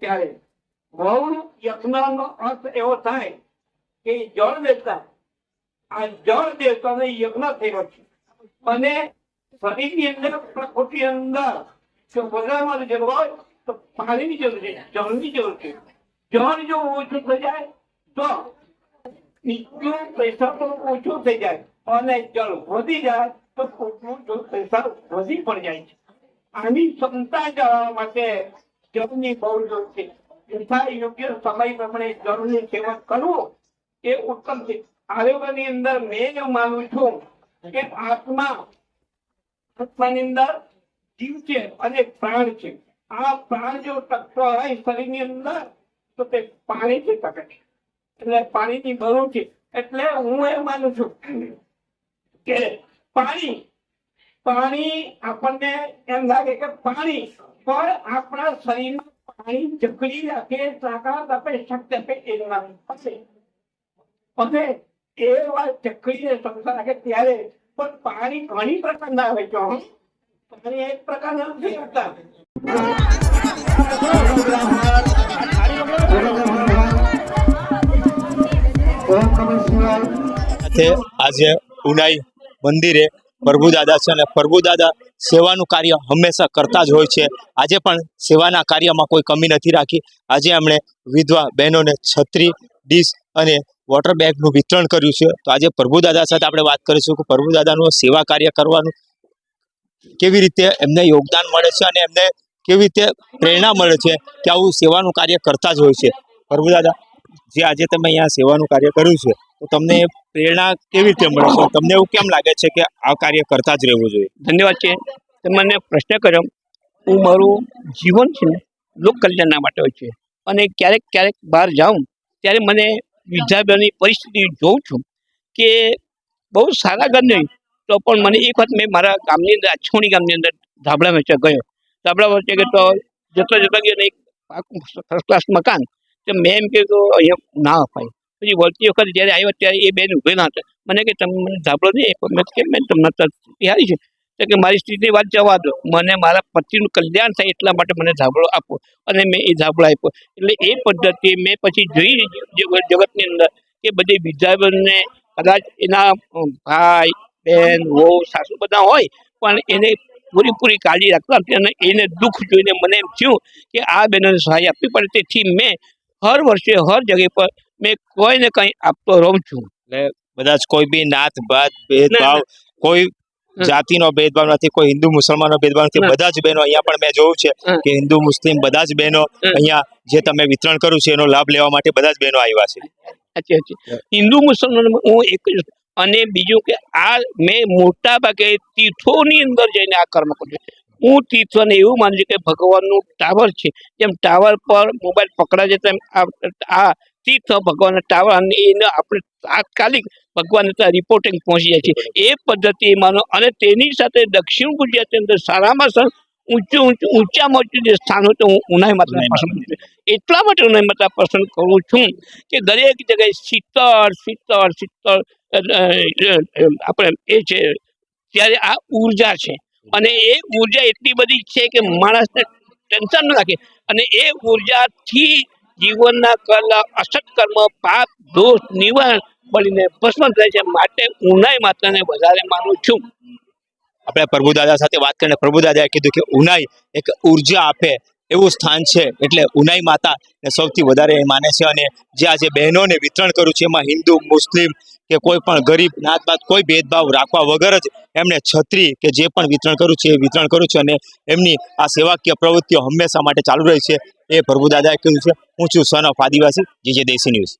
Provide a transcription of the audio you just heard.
ત્યારે બહુ યજ્ઞનો અર્થ એવો થાય કે જળ દેવતા, આ જળ દેવતાનો યજ્ઞ થયો છે. અને શરીરની અંદર પ્રકૃતિ અંદર, જો બધામાં જરૂર હોય તો પાણીની જરૂર છે, જળની જરૂર છે. જળ જો ઓછું થઈ જાય, તો નીચું પૈસા પણ ઓછું થઈ જાય અને જળ વધી જાય, તો પોતનું જો પૈસા વધી પણ જાય છે. આની ક્ષમતા જાળવવા માટે જળની બહુ જરૂર છે. યથા યોગ્ય સમય પ્રમાણે જળનું સેવન કરવું એ ઉત્તમ છે. આરોગ્યની અંદર મેં એવું માનું છું કે આત્મા આત્માની અંદર જીવ છે અને પ્રાણ છે. આ પ્રાણ જો તત્વ હોય શરીરની અંદર, તો તે પાણીથી ટકે છે. એટલે પાણીની ભરું છે. એટલે હું એ માનું છું કે પાણી પાણી આપણને એમ લાગે કે પાણી, પણ આપણા શરીરમાં પાણી જકડી રાખે, તાકાત આપે, શક્તિ આપે એ પાસે અને એ વાત જકડીને સંસાર રાખે ત્યારે પણ પાણી ઘણી પ્રકારના આવે છે. પાણી એક પ્રકારના નથી હોતા. આજે ઉનાઈ મંદિરે પ્રભુદાદા છે અને પ્રભુદાદા સેવાનું કાર્ય હંમેશા કરતા જ હોય છે. આજે પણ સેવાના કાર્યમાં કોઈ કમી નથી રાખી. આજે એમણે વિધવા બહેનોને છત્રી, ડીશ અને વોટર બેગનું વિતરણ કર્યું છે. તો આજે પ્રભુદાદા સાથે આપણે વાત કરીશું કે પ્રભુદાદાનું સેવા કાર્ય કરવાનું કેવી રીતે એમને યોગદાન મળે છે અને એમને કેવી રીતે પ્રેરણા મળે છે કે આવું સેવાનું કાર્ય કરતા જ હોય છે? પ્રભુદાદા, જે આજે તમે અહીંયા સેવાનું કાર્ય કર્યું છે, તો તમને પ્રેરણા કેવી રીતે મળે છે? તમને એવું કેમ લાગે છે કે આ કાર્ય કરતા જ રહેવું જોઈએ? ધન્યવાદ છે. તમે મને પ્રશ્ન કર્યો, હું મારું જીવન છે લોક કલ્યાણના માટે હોય છે. અને ક્યારેક ક્યારેક બહાર જાઉં, ત્યારે મને વિદ્યાર્થીઓની પરિસ્થિતિ જોઉં છું કે બહુ સારા ઘર નહીં, તો પણ મને એક વખત મેં મારા ગામની અંદર, આછોણી ગામની અંદર ધાબળા વેચવા ગયો. ધાબળા વચ્ચે તો જતો જતો ગયો એક આખું ફર્સ્ટ ક્લાસ મકાન તો મેં એમ કે અહીંયા ના અપાય. પછી વળતી વખત જ્યારે આવ્યો ત્યારે એ બેન ઉભે ના હતા મને કે તમને મને ધાબળો નહીં મેં કેમ બેન તમને તૈયારી છે. તો કે મારી સ્થિતિની વાત જવા દો. મને મારા પતિનું કલ્યાણ થાય એટલા માટે મને ધાબળો આપો. અને મેં એ ધાબળો આપ્યો. એટલે એ પદ્ધતિ મેં પછી જોઈ જગતની અંદર કે બધી વિદ્યાર્થીઓને કદાચ એના ભાઈ, બેન, વહુ, સાસુ બધા હોય, પણ એને પૂરેપૂરી કાળજી રાખતા અને એને દુઃખ જોઈને મને એમ થયું કે આ બહેનોને સહાય આપવી પડે. તેથી મેં હર વર્ષે હર જગ્યા પર મેં કોઈ ને કંઈ આપતો રહું છું. બધા જ કોઈ બી નાત ભાત ભેદભાવ કોઈ જાતિનો ભેદભાવ નથી કોઈ હિન્દુ મુસલમાનનો ભેદભાવ નથી. બધા જ બહેનો અહીંયા પણ મેં જોયું છે કે હિન્દુ મુસ્લિમ બધા જ બહેનો અહીંયા જે તમે વિતરણ કર્યું છે એનો લાભ લેવા માટે બધા જ બહેનો આવ્યા છે. હિન્દુ મુસલમાન હું એક અને બીજું કે આ મેં મોટા ભાગે તીર્થોની અંદર જઈને આ કર્મ કર્યું હું તીર્થોને એવું માનું છું કે ભગવાનનું ટાવર છે. જેમ ટાવર પર મોબાઈલ પકડાય છે, તેમ આ તીર્થ ભગવાનના ટાવર અને એને આપણે તાત્કાલિક ભગવાનને ત્યાં રિપોર્ટિંગ પહોંચી જાય છે. એ પદ્ધતિ માનો, અને તેની સાથે દક્ષિણ ગુજરાતની અંદર સારામાં સારું ઊંચું ઊંચું, ઊંચામાં ઊંચું જે સ્થાન હોય તો હું ઉનાઈ માતા પસંદ એટલા માટે ઉનાઈ માતા પસંદ કરું છું કે દરેક જગ્યાએ શીતળ શીતળ શીતળ આપણે એ છે, ત્યારે આ ઊર્જા છે. અને એ ઊર્જા એટલી બધી છે કે માણસને ટેન્શન ન રાખે. અને એ ઉર્જાથી જીવનના કલા અસત કર્મ, પાપ, દોષ, નિવારણ મળીને ભસ્મ થાય છે માટે ઉનાઈ માતાને વધારે માનું છું. આપણે પ્રભુદાદા સાથે વાત કરીને પ્રભુદાદાએ કીધું કે ઉનાઈ એક ઊર્જા આપે. એવું સ્થાન છે એટલે ઉનાઈ માતા સૌથી વધારે એ માને છે અને જે આજે બહેનોને વિતરણ કર્યું છે, એમાં હિન્દુ, મુસ્લિમ કે કોઈ પણ ગરીબ નાતપાત કોઈ ભેદભાવ રાખવા વગર જ એમણે છત્રી કે જે પણ વિતરણ કર્યું છે એ વિતરણ કર્યું છે અને એમની આ સેવાકીય પ્રવૃત્તિઓ હંમેશા માટે ચાલુ રહી છે. એ પ્રભુદાદાએ કહ્યું છે. હું છું સન ઓફ આદિવાસી. જે દેશી ન્યૂઝ